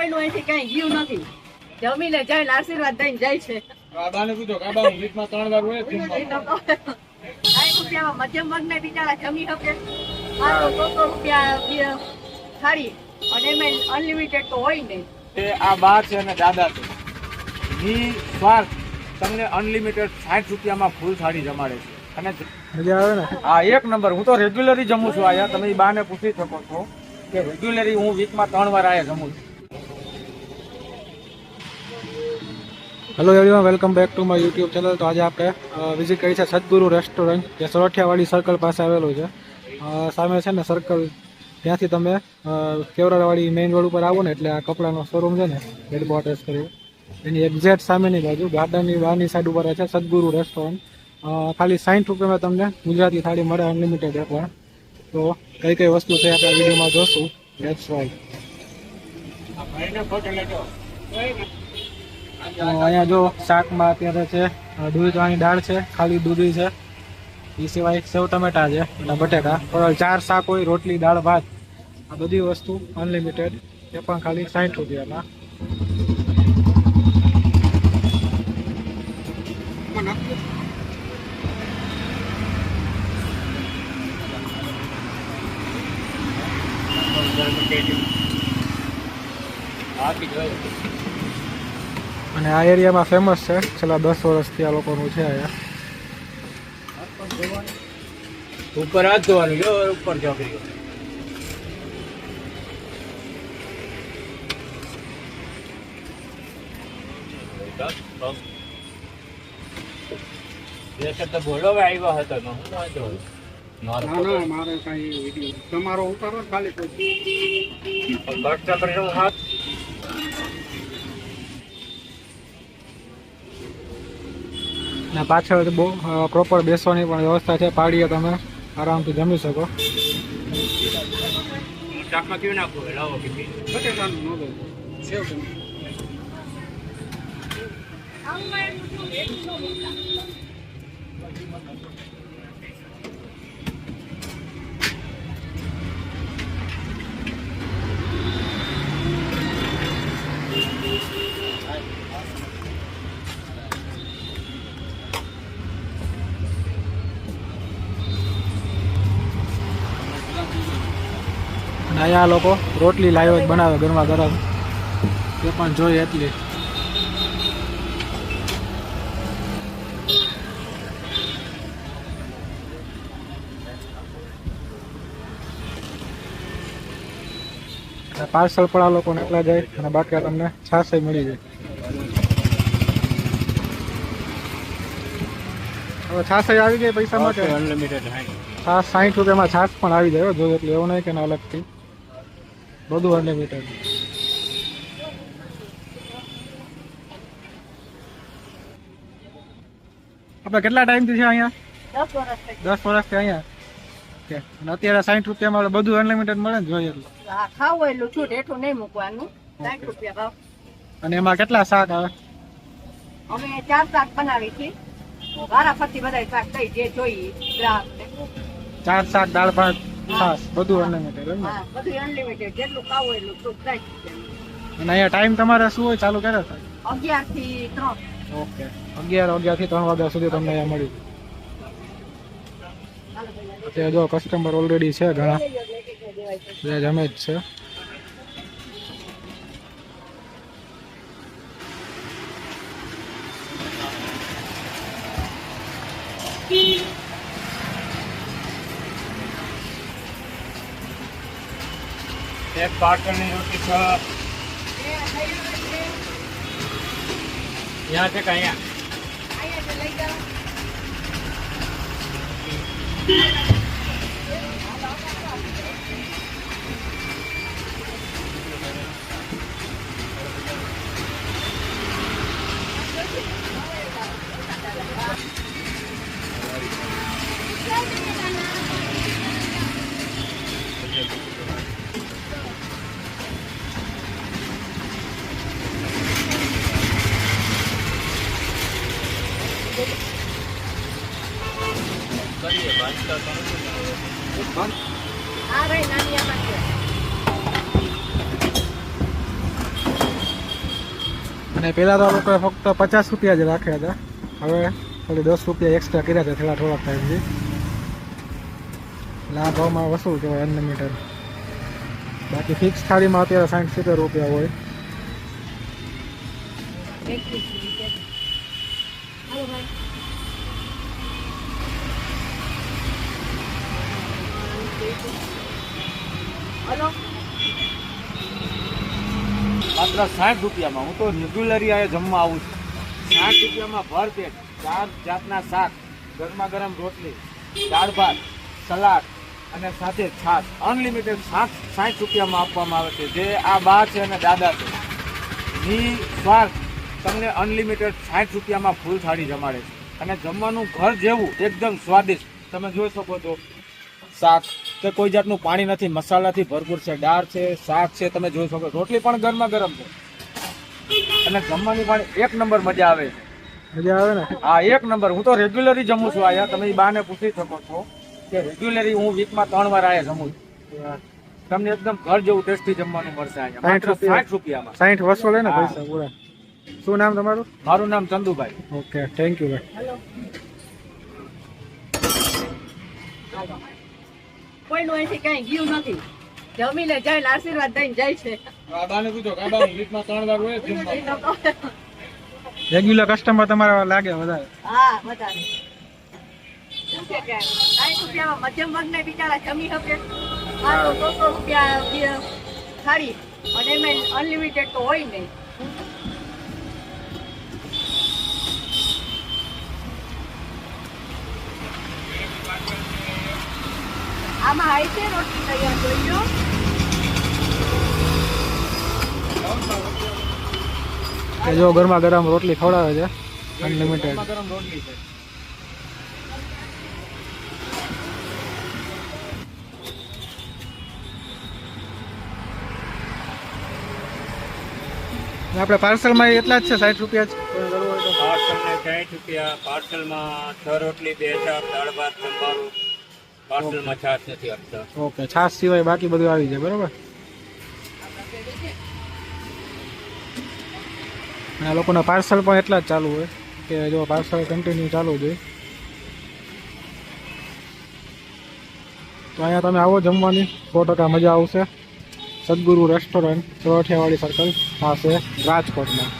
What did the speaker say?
કોઈનું અહીંથી કઈ જીવ નથી. જમીને જઈને આશીર્વાદ દઈને જાય છે. કાબાને પૂછો કાબા હું વીકમાં ત્રણ વાર હોય સાઠ રૂપિયામાં મધ્યમ વર્ગને બિચારા જમી શકે? આ તો સો સો રૂપિયા બે થાળી. અને એમાં અનલિમિટેડ તો હોય નહીં તે આ બા છે અને દાદા છે. ની સ્વાર્થ તમને અનલિમિટેડ સાઠ રૂપિયામાં ફૂલ થાળી જમાડે છે. અને મજા આવે ને? હા એક નંબર. હું તો રેગ્યુલરી જમું છું આયા તમે બાને પૂછી શકો છો કે રેગ્યુલરી હું વીકમાં ત્રણ વાર આયા જમું છું. Hello everyone welcome back to my YouTube channel તો આજે આપણે વિઝિટ કરી છે સદગુરુ રેસ્ટોરન્ટ જે સોરઠિયાવાડી સર્કલ પાસે આવેલું છે. સામે છે ને સર્કલ ત્યાંથી તમે કેવરાવાડી મેઇન રોડ ઉપર આવો ને એટલે આ કપડાનો શોરૂમ છે ને હેડક્વાર્ટર્સ કર્યું એની એક્ઝેક્ટ સામેની બાજુ, ગાર્ડનની બહારની સાઈડ ઉપર છે સદગુરુ રેસ્ટોરન્ટ ખાલી સાઠ રૂપિયામાં તમને ગુજરાતી થાળી મળે અનલિમિટેડ એકવાર તો કઈ કઈ વસ્તુ છે આપણે વિડીયોમાં જોશું? લેટ્સ વાય અહીંયા જો શાકમાં અત્યારે છે દૂધી ચણાની દાળ છે, ખાલી દૂધી છે. એ સિવાય સેવ ટમેટા છે અને બટેકા ટોટલ ચાર શાક હોય, રોટલી, દાળ, ભાત, આ બધી વસ્તુ અનલિમિટેડ એ પણ ખાલી સાઠ રૂપિયામાં. અને આ એરિયામાં ફેમસ છે. છેલ્લા દસ વર્ષથી આ લોકોનું છે અહીંયા. ઉપર હાથ ધોવાનું જો ઉપર ચોકરી બોલો આવ્યો હતો ને હું વાંધો ના ના મારે કઈ વીડિયો તમારો ઉતારો ખાલી હાથ ને પાછળ બહુ પ્રોપર બેસવાની પણ વ્યવસ્થા છે. પાડીએ તમે. આરામથી જમી શકો. શાકમાં કેવું અહીંયા લોકો રોટલી લાવ્યો જ બનાવે ગરમા ગરમ. એ પણ જોઈએ એટલી. પાર્સલ પણ આ લોકોને એકલા જાય અને બાકી આ તમને છાશે મળી જાય. હવે છાશે આવી ગઈ પૈસા માટે. અનલિમિટેડ છાસ સાઠ રૂપિયામાં છાસ પણ આવી જાય જો એટલે એવું નહીં કે અલગથી. બધું અનલિમિટેડ આપણે કેટલા ટાઈમથી છે અહીંયા? દસ વર્ષથી અહીંયા? અને અત્યારે સાઠ રૂપિયામાં આપણે બધું અનલિમિટેડ મળે ને જોઈએ એટલે ખાવું એટલું છૂટ એટલું નહીં મૂકવાનું. સાઠ રૂપિયા ભાવ. અને એમાં કેટલા શાક આવે? અમે ચાર શાક બનાવી છે વારા ફરતી બધા શાક થઈ જે જોઈએ ગ્રાહકને. ચાર શાક દાળ ભાત. છાસ બધું અનલિમિટેડ એમ ને? હા બધું અનલિમિટેડ જેટલું ખાવું એટલું છૂટ સાઠ અને અહીંયા ટાઈમ તમારે શું હોય ચાલુ ક્યારે થાય? અગિયારથી ત્રણ. ઓકે. અગિયાર વાગ્યાથી ત્રણ વાગ્યા સુધી તમને અહીંયા મળી અત્યારે જો કસ્ટમર ઓલરેડી છે ઘણા. બે જમે જ છે. એક પાટણની રોટી છે ત્યાં છે કે અહીંયા અને પહેલાં તો લોકોએ ફક્ત પચાસ રૂપિયા જ રાખ્યા હતા. હવે ખાલી દસ રૂપિયા એક્સ્ટ્રા કર્યા હતા થોડા થોડાક ટાઈમથી એટલે ભાવમાં વસૂલ કહેવાય અનલિમિટેડ બાકી ફિક્સ થાળીમાં અત્યારે સાઠ સિત્તેર રૂપિયા હોય. Thank minute. માત્ર સાઠ રૂપિયામાં. હું તો રેગ્યુલરી આ જમવા આવું છું. સાઠ રૂપિયામાં ભર પેટ, ચાર જાતના શાક ગરમા ગરમ રોટલી, દાળ ભાત, સલાડ અને સાથે છાશ. અનલિમિટેડ સાઠ સાઠ રૂપિયામાં આપવામાં આવે છે. જે આ બા છે અને દાદા છે. ની સ્વાર્થ તમને અનલિમિટેડ સાઠ રૂપિયામાં ફૂલ થાળી જમાડે છે. અને જમવાનું ઘર જેવું, એકદમ સ્વાદિષ્ટ. તમે જોઈ શકો છો. શાક કે કોઈ જાતનું પાણી નથી મસાલાથી ભરપૂર છે દાળ છે શાક છે તમે જોઈ શકો રોટલી પણ ગરમા ગરમ છે. અને જમવાની પણ એક નંબર મજા આવે છે. મજા આવે ને? હા એક નંબર. હું તો રેગ્યુલરી જમું છું આયા તમે બાને પૂછી શકો છો કે રેગ્યુલરી હું વીકમાં ત્રણ વાર આયા જમું છું. તમને એકદમ ઘર જેવું ટેસ્ટી જમવાનું મળશે અહીંયા. માત્ર સાઠ રૂપિયામાં. સાઠ વસૂલે ને પૈસા પૂરા શું નામ તમારું? મારું નામ ચંદુભાઈ. ઓકે થેન્ક યુ ભાઈ. કોઈનું અહીંથી કઈ ગયું નથી. જમીને જઈને આશીર્વાદ દઈને જાય છે. બાને પૂછો કાબા વીકમાં ત્રણ વાર હોય એ રેગ્યુલર કસ્ટમર તમારા લાગે વધારે? હા બધાને શું કે સાઠ રૂપિયામાં મધ્યમ વર્ગને બિચારા જમી શકે? આ તો સો સો રૂપિયા થાળી. અને એમાં અનલિમિટેડ તો હોય નહીં. આમાં આવી છે રોટલી તૈયાર જોઈ કે જો ગરમા ગરમ રોટલી ખવડાવે છે અનલિમિટેડ આપણે પાર્સલમાં એટલા જ છે સાઠ રૂપિયા જ? કોઈ હોય તો પાર્સલને સાઠ રૂપિયા પાર્સલમાં છ રોટલી બે ચાર દાળ ભાત સંભારું. છાશ ઓકે છાશ સિવાય બાકી બધું આવી જાય, બરોબર? અને આ લોકોના પાર્સલ પણ એટલા જ ચાલુ હોય કે જો પાર્સલ કન્ટિન્યુ ચાલુ જ તો અહીંયા તમે આવો જમવાની, સો ટકા મજા આવશે. સદગુરુ રેસ્ટોરન્ટ ચોરઠિયાવાડી સર્કલ પાસે રાજકોટમાં.